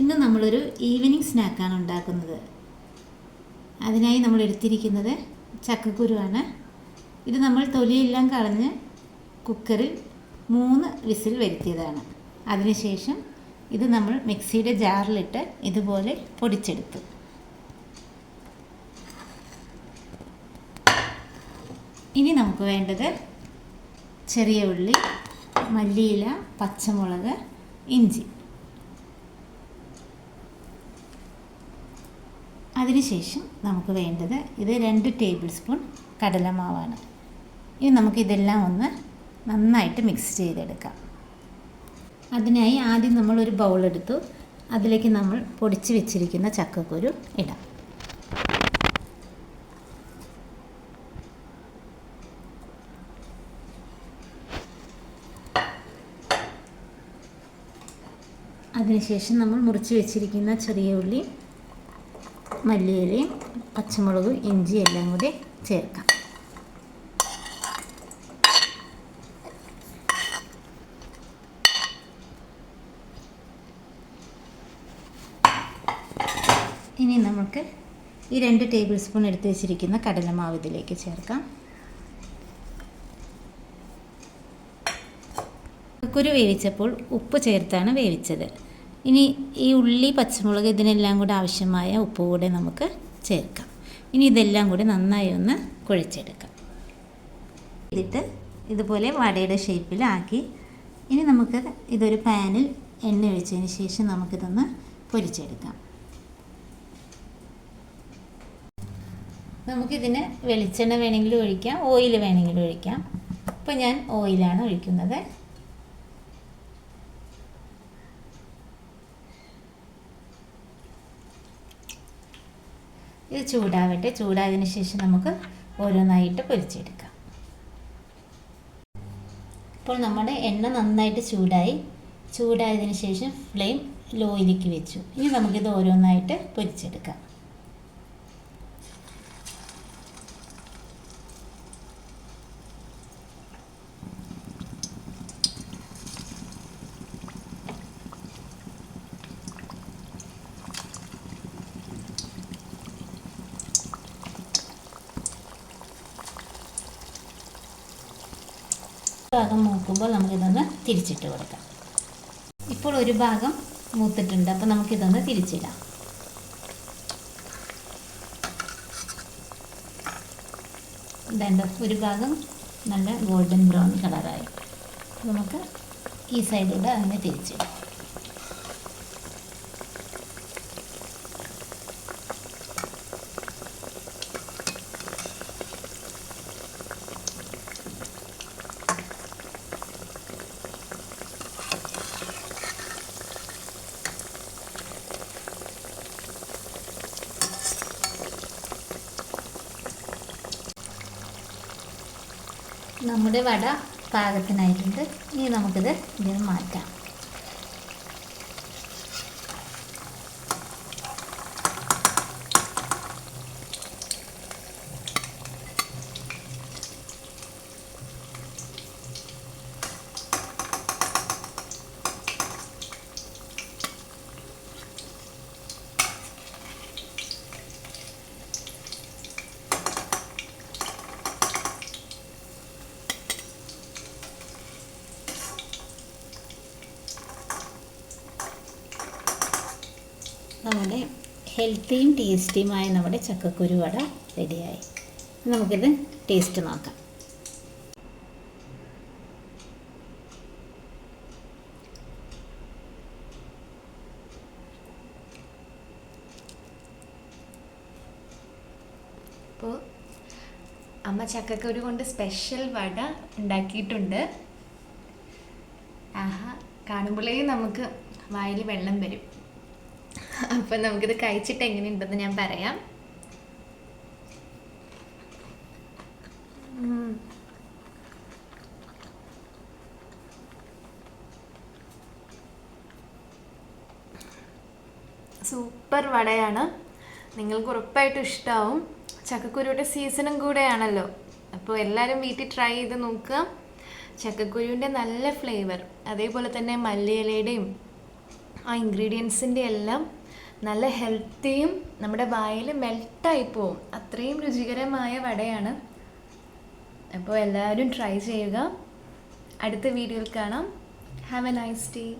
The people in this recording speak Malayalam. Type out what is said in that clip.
ഇന്ന് നമ്മളൊരു ഈവനിങ് സ്നാക്കാണ് ഉണ്ടാക്കുന്നത്. അതിനായി നമ്മൾ എടുത്തിരിക്കുന്നത് ചക്കക്കുരുവാണ്. ഇത് നമ്മൾ തൊലിയെല്ലാം കളഞ്ഞ് കുക്കറിൽ മൂന്ന് വിസിൽ വരുത്തിയതാണ്. അതിനുശേഷം ഇത് നമ്മൾ മിക്സിയുടെ ജാറിലിട്ട് ഇതുപോലെ പൊടിച്ചെടുത്തു. ഇനി നമുക്ക് വേണ്ടത് ചെറിയ ഉള്ളി മല്ലിയില പച്ചമുളക് ഇഞ്ചി. അതിനുശേഷം നമുക്ക് വേണ്ടത് ഇത് രണ്ട് ടേബിൾ സ്പൂൺ കടലമാവാണ്. ഇനി നമുക്ക് ഇതെല്ലാം ഒന്ന് നന്നായിട്ട് മിക്സ് ചെയ്തെടുക്കാം. അതിനായി ആദ്യം നമ്മൾ ഒരു ബൗൾ എടുത്തു. അതിലേക്ക് നമ്മൾ പൊടിച്ച് വെച്ചിരിക്കുന്ന ചക്കക്കുരു ഇടാം. അതിനുശേഷം നമ്മൾ മുറിച്ച് വെച്ചിരിക്കുന്ന ചെറിയ ഉള്ളി മല്ലിയിലയും പച്ചമുളകും ഇഞ്ചി എല്ലാം കൂടി ചേർക്കാം. ഇനി നമുക്ക് ഈ രണ്ട് ടേബിൾ സ്പൂൺ എടുത്തു വെച്ചിരിക്കുന്ന കടലമാവ് ഇതിലേക്ക് ചേർക്കാം. കുരു വേവിച്ചപ്പോൾ ഉപ്പ് ചേർത്താണ് വേവിച്ചത്. ഇനി ഈ ഉള്ളി പച്ചമുളക് ഇതിനെല്ലാം കൂടെ ആവശ്യമായ ഉപ്പ് കൂടെ നമുക്ക് ചേർക്കാം. ഇനി ഇതെല്ലാം കൂടി നന്നായി ഒന്ന് കുഴച്ചെടുക്കാം. എന്നിട്ട് ഇതുപോലെ വടയുടെ ഷേപ്പിലാക്കി ഇനി നമുക്ക് ഇതൊരു പാനിൽ എണ്ണ ഒഴിച്ചതിന് ശേഷം നമുക്കിതൊന്ന് പൊരിച്ചെടുക്കാം. നമുക്കിതിന് വെളിച്ചെണ്ണ വേണമെങ്കിലും ഒഴിക്കാം ഓയിൽ വേണമെങ്കിലും ഒഴിക്കാം. അപ്പോൾ ഞാൻ ഓയിലാണ് ഒഴിക്കുന്നത്. ഇത് ചൂടാവട്ടെ. ചൂടായതിന് ശേഷം നമുക്ക് ഓരോന്നായിട്ട് പൊരിച്ചെടുക്കാം. ഇപ്പോൾ നമ്മുടെ എണ്ണ നന്നായിട്ട് ചൂടായി. ചൂടായതിന് ശേഷം ഫ്ലെയിം ലോയിലേക്ക് വെച്ചു. ഇനി നമുക്കിത് ഓരോന്നായിട്ട് പൊരിച്ചെടുക്കാം. ഭാഗം മൂക്കുമ്പോൾ നമുക്കിതൊന്ന് തിരിച്ചിട്ട് കൊടുക്കാം. ഇപ്പോൾ ഒരു ഭാഗം മൂത്തിട്ടുണ്ട്. അപ്പോൾ നമുക്കിതൊന്ന് തിരിച്ചിടാം. ഇതുണ്ട് ഒരു ഭാഗം നല്ല ഗോൾഡൻ ബ്രൗൺ കളറായി. നമുക്ക് ഈ സൈഡിലൂടെ അതിനെ തിരിച്ചിടാം. നമ്മുടെ വട പാകത്തിനായിട്ടുണ്ട്. ഇനി നമുക്കിത് ഇതിൽ മാറ്റാം. നമ്മുടെ ഹെൽത്തിയും ടേസ്റ്റിയുമായ നമ്മുടെ ചക്കക്കുരു വട റെഡിയായി. നമുക്കിത് ടേസ്റ്റ് നോക്കാം. അപ്പോൾ അമ്മ ചക്കക്കുരു കൊണ്ട് സ്പെഷ്യൽ വട ഉണ്ടാക്കിയിട്ടുണ്ട്. ആഹാ കാണുമ്പോഴേ നമുക്ക് വായിൽ വെള്ളം വരും. അപ്പം നമുക്കിത് കഴിച്ചിട്ട് എങ്ങനെയുണ്ടെന്ന് ഞാൻ പറയാം. സൂപ്പർ വടയാണ്. നിങ്ങൾക്ക് ഉറപ്പായിട്ടും ഇഷ്ടാവും. ചക്കക്കുരുവിന്റെ സീസണും കൂടെയാണല്ലോ. അപ്പോൾ എല്ലാവരും വീട്ടിൽ ട്രൈ ചെയ്ത് നോക്കുക. ചക്കക്കുരുവിന്റെ നല്ല ഫ്ലേവർ. അതേപോലെ തന്നെ മല്ലിയിലയുടെയും ആ ഇൻഗ്രീഡിയൻസിന്റെ എല്ലാം നല്ല ഹെൽത്തിയും നമ്മുടെ വായിൽ മെൽട്ടായി പോവും. അത്രയും രുചികരമായ വടയാണ്. അപ്പോൾ എല്ലാവരും ട്രൈ ചെയ്യുക. അടുത്ത വീഡിയോയിൽ കാണാം. Have A nice day